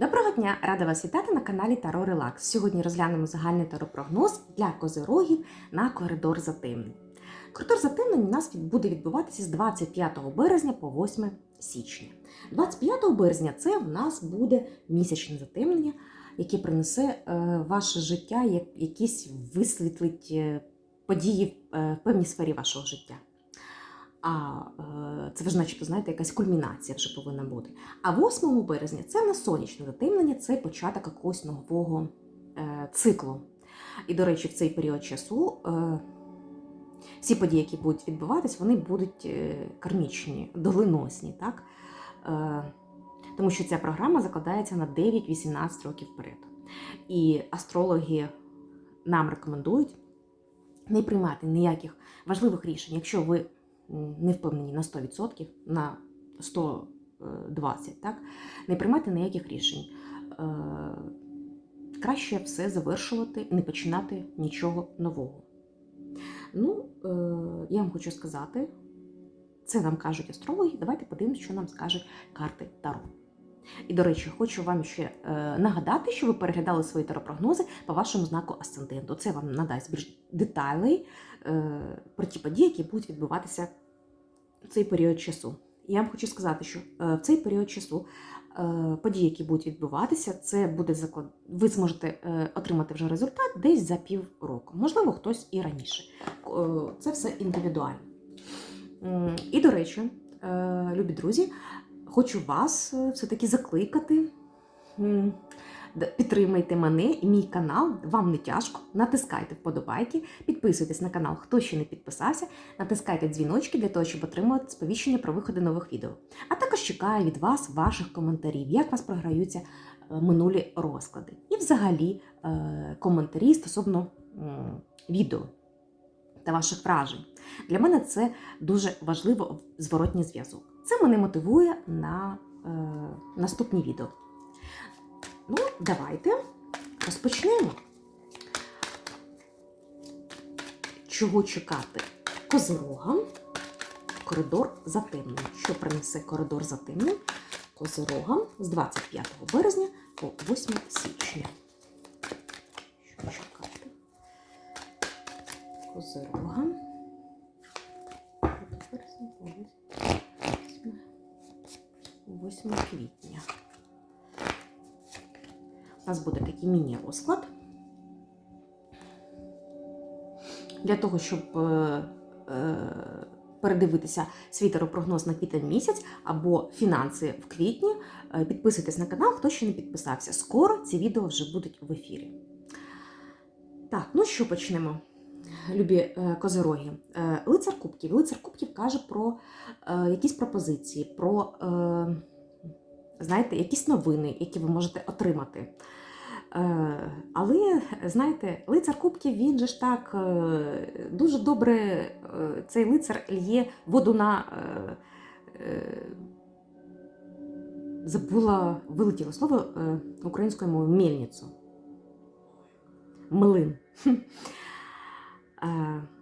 Доброго дня! Рада вас вітати на каналі Таро Релакс. Сьогодні розглянемо загальний таропрогноз для козирогів на коридор затемнень. Коридор затемнень у нас буде відбуватися з 25 березня по 8 січня. 25 березня це в нас буде місячне затемнення, яке принесе е, ваше життя, як- якісь висвітлить е, події в е, певній сфері вашого життя. А е, це ж, начебто, знаєте, якась кульмінація вже повинна бути. А 8 березня це в нас сонячне затемнення, це початок якогось нового е, циклу. І, до речі, в цей період часу е, всі події, які будуть відбуватись, вони будуть кармічні, доленосні, так? Тому що ця програма закладається на 9-18 років вперед. І астрологи нам рекомендують не приймати ніяких важливих рішень, якщо ви не впевнені на 100%, на 120%, так? не приймати ніяких рішень. Е, краще все завершувати, не починати нічого нового. Ну, е, я вам хочу сказати, це нам кажуть астрологи. Давайте подивимося, що нам скажуть карти Таро. І, до речі, хочу вам ще е, нагадати, що ви переглядали свої таропрогнози по вашому знаку асценденту. Це вам надасть більш деталей е, про ті події, які будуть відбуватися в цей період часу. Я вам хочу сказати, що е, в цей період часу події, які будуть відбуватися, це буде заклад. Ви зможете отримати вже результат десь за півроку. Можливо, хтось і раніше. Це все індивідуально. І, до речі, любі друзі, хочу вас е, все-таки закликати. Підтримайте мене і мій канал, вам не тяжко. Натискайте вподобайки, підписуйтесь на канал, хто ще не підписався, натискайте дзвіночки для того, щоб отримувати сповіщення про виходи нових відео. А також чекаю від вас ваших коментарів, як вас програються е, минулі розклади. І взагалі е, коментарі стосовно відео та ваших вражень. Для мене це дуже важливо зворотній зв'язок. Це мене мотивує на е, наступні відео. Ну, давайте розпочнемо. Чого чекати? Козирогам коридор затемнень. Що принесе коридор затемнень? Козирогам з 25 березня по 8 січня. Що чекати? Козирогам. Березня по 8 8 квітня. У нас буде такий міні-розклад. Для того, щоб е, е, передивитися свій таропрогноз на квітень місяць або фінанси в квітні, е, підписуйтесь на канал, хто ще не підписався. Скоро ці відео вже будуть в ефірі. Так, ну що почнемо, любі козороги. Лицар Кубків. Лицар Кубків каже про якісь пропозиції, про. Знаєте, якісь новини, які ви можете отримати. Е, Але, знаєте, лицар Кубків, він же ж так е, дуже добре, е, цей лицар лє воду на. Забула, вилетіло слово українською мовою мельницю. Млин.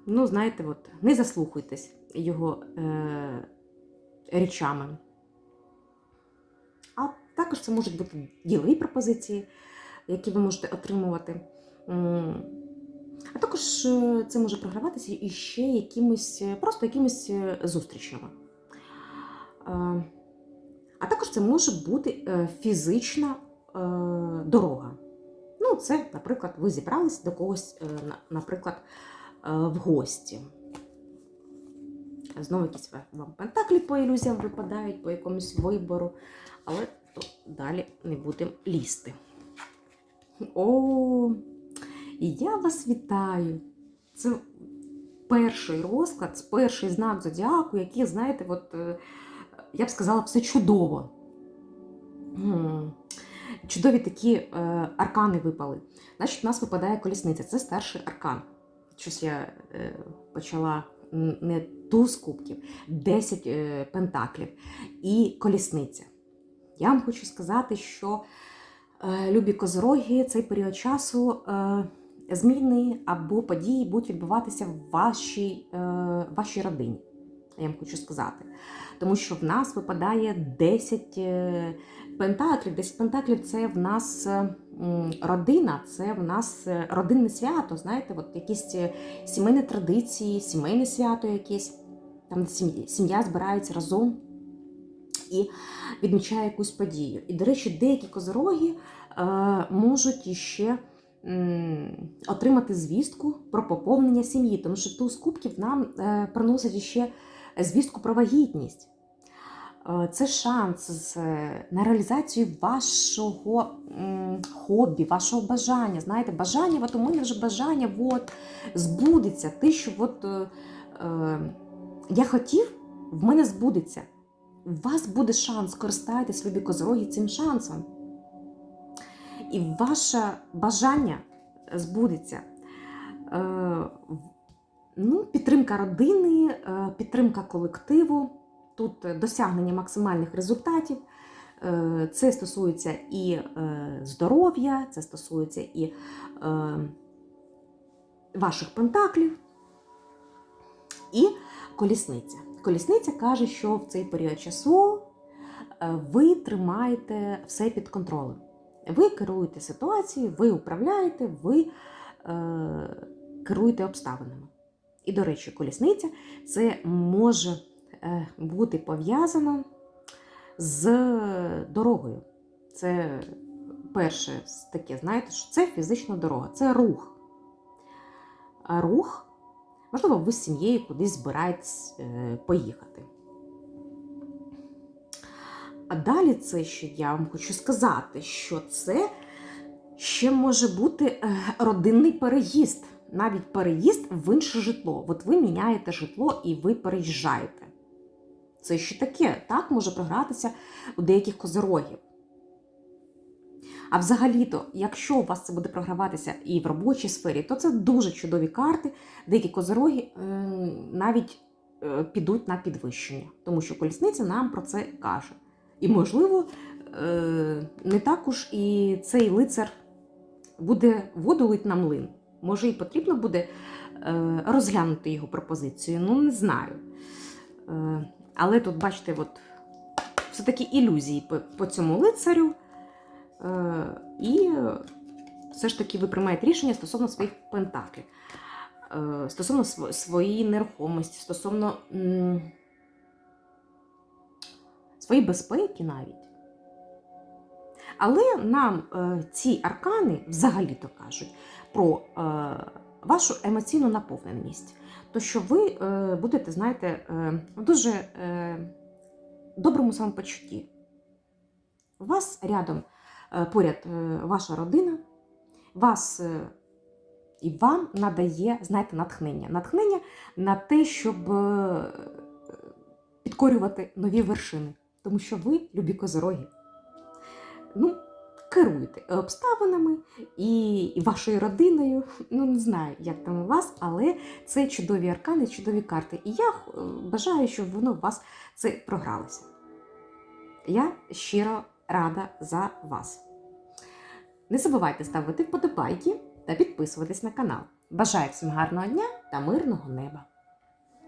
Ну, знаєте, от, не заслухайтесь його речами. Також це можуть бути ділові пропозиції, які ви можете отримувати. А також е, це може програватися і ще якимись, е, просто якимись е, зустрічами. А також це може бути фізична дорога. Ну, це, наприклад, ви зібрались до когось, наприклад, в гості. Знову якісь вам пентаклі по ілюзіям випадають, по якомусь вибору, але то далі не будемо лізти. О, і я вас вітаю! Це перший розклад, перший знак зодіаку, який, знаєте, от, е, я б сказала, все чудово. Чудові такі е, аркани випали. Значить, у нас випадає колісниця. Це старший аркан. Щось я е, почала не туз кубків, 10 е, пентаклів і колісниця. Я вам хочу сказати, що е, любі козороги, цей період часу е, зміни або події будуть відбуватися в вашій, е, вашій родині. я вам хочу сказати. Тому що в нас випадає 10 е, пентаклів. 10 пентаклів це в нас родина, це в нас родинне свято. Знаєте, от якісь сімейні традиції, сімейне свято якесь, там сім'я збирається разом і відмічає якусь подію. І, до речі, деякі козороги е, можуть іще отримати звістку про поповнення сім'ї, тому що туз кубків нам е, приносить іще звістку про вагітність. Е, Це шанс на реалізацію вашого хобі, вашого бажання. Знаєте, бажання, от у мене вже бажання от, збудеться. Те, що от, е, я хотів, в мене збудеться. У вас буде шанс, користайтесь, любі козороги, цим шансом. І ваше бажання збудеться. Е, ну, підтримка родини, е, підтримка колективу, тут досягнення максимальних результатів. Е, Це стосується і здоров'я, це стосується і ваших пентаклів, і колісниця. Колісниця каже, що в цей період часу е, ви тримаєте все під контролем. Ви керуєте ситуацією, ви управляєте, ви е, керуєте обставинами. І, до речі, колісниця це може е, бути пов'язано з дорогою. Це перше таке, знаєте, що це фізична дорога, це рух. А рух, можливо, ви з сім'єю кудись збираєтесь е, поїхати. А далі це ще я вам хочу сказати, що це ще може бути е, родинний переїзд, навіть переїзд в інше житло. От ви міняєте житло і ви переїжджаєте. Це ще таке, так може програтися у деяких козирогів. А взагалі-то, якщо у вас це буде програватися і в робочій сфері, то це дуже чудові карти. Деякі козироги е, навіть е, підуть на підвищення, тому що колісниця нам про це каже. І, можливо, е, не також і цей лицар буде воду лить на млин. Може, і потрібно буде розглянути його пропозицію. Ну, не знаю. Але тут, бачите, от, все-таки ілюзії по цьому лицарю. Е, і все ж таки ви приймаєте рішення стосовно своїх пентаклів, е, стосовно своєї нерухомості, стосовно своєї безпеки навіть. Але нам е, ці аркани взагалі-то кажуть про вашу емоційну наповненість. То, що ви будете, знаєте, в дуже доброму самопочутті. У вас рядом поряд е, ваша родина, вас е, і вам надає, знаєте, натхнення. Натхнення на те, щоб е, підкорювати нові вершини. Тому що ви, любі козороги, ну, керуєте обставинами і, вашою родиною. Ну, не знаю, як там у вас, але це чудові аркани, чудові карти. І я е, бажаю, щоб воно у вас це програлося. Я щиро рада за вас. Не забувайте ставити вподобайки та підписуватись на канал. Бажаю всім гарного дня та мирного неба!